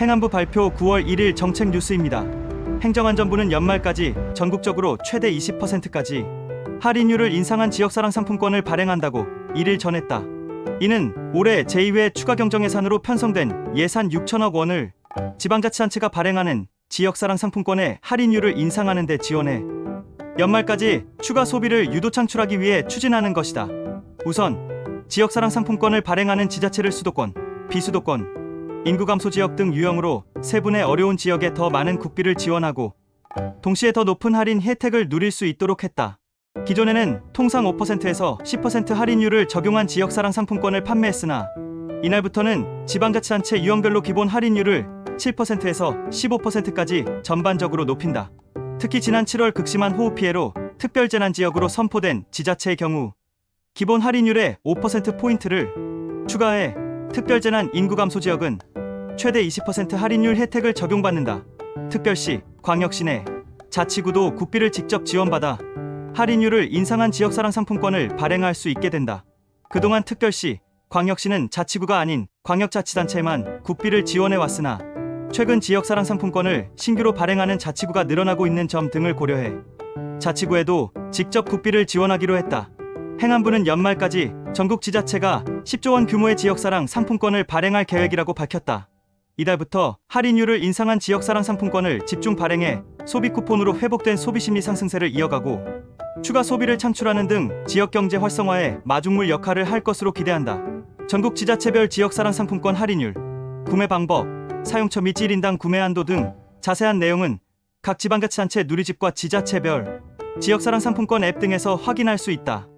행안부 발표 9월 1일 정책 뉴스입니다. 행정안전부는 연말까지 전국적으로 최대 20%까지 할인율을 인상한 지역사랑 상품권을 발행한다고 1일 전했다. 이는 올해 제2회 추가 경정 예산으로 편성된 예산 6천억 원을 지방자치단체가 발행하는 지역사랑 상품권의 할인율을 인상하는 데 지원해 연말까지 추가 소비를 유도 창출하기 위해 추진하는 것이다. 우선 지역사랑 상품권을 발행하는 지자체를 수도권, 비수도권, 인구 감소 지역 등 유형으로 세분의 어려운 지역에 더 많은 국비를 지원하고 동시에 더 높은 할인 혜택을 누릴 수 있도록 했다. 기존에는 통상 5%에서 10% 할인율을 적용한 지역사랑 상품권을 판매했으나 이날부터는 지방자치단체 유형별로 기본 할인율을 7%에서 15%까지 전반적으로 높인다. 특히 지난 7월 극심한 호우 피해로 특별재난 지역으로 선포된 지자체의 경우 기본 할인율의 5%포인트를 추가해 특별재난 인구 감소 지역은 최대 20% 할인율 혜택을 적용받는다. 특별시, 광역시 내, 자치구도 국비를 직접 지원받아 할인율을 인상한 지역사랑 상품권을 발행할 수 있게 된다. 그동안 특별시, 광역시는 자치구가 아닌 광역자치단체에만 국비를 지원해 왔으나 최근 지역사랑 상품권을 신규로 발행하는 자치구가 늘어나고 있는 점 등을 고려해 자치구에도 직접 국비를 지원하기로 했다. 행안부는 연말까지 전국 지자체가 10조 원 규모의 지역사랑 상품권을 발행할 계획이라고 밝혔다. 이달부터 할인율을 인상한 지역사랑 상품권을 집중 발행해 소비 쿠폰으로 회복된 소비 심리 상승세를 이어가고 추가 소비를 창출하는 등 지역 경제 활성화에 마중물 역할을 할 것으로 기대한다. 전국 지자체별 지역사랑 상품권 할인율, 구매 방법, 사용처 및 1인당 구매 한도 등 자세한 내용은 각 지방자치단체 누리집과 지자체별 지역사랑 상품권 앱 등에서 확인할 수 있다.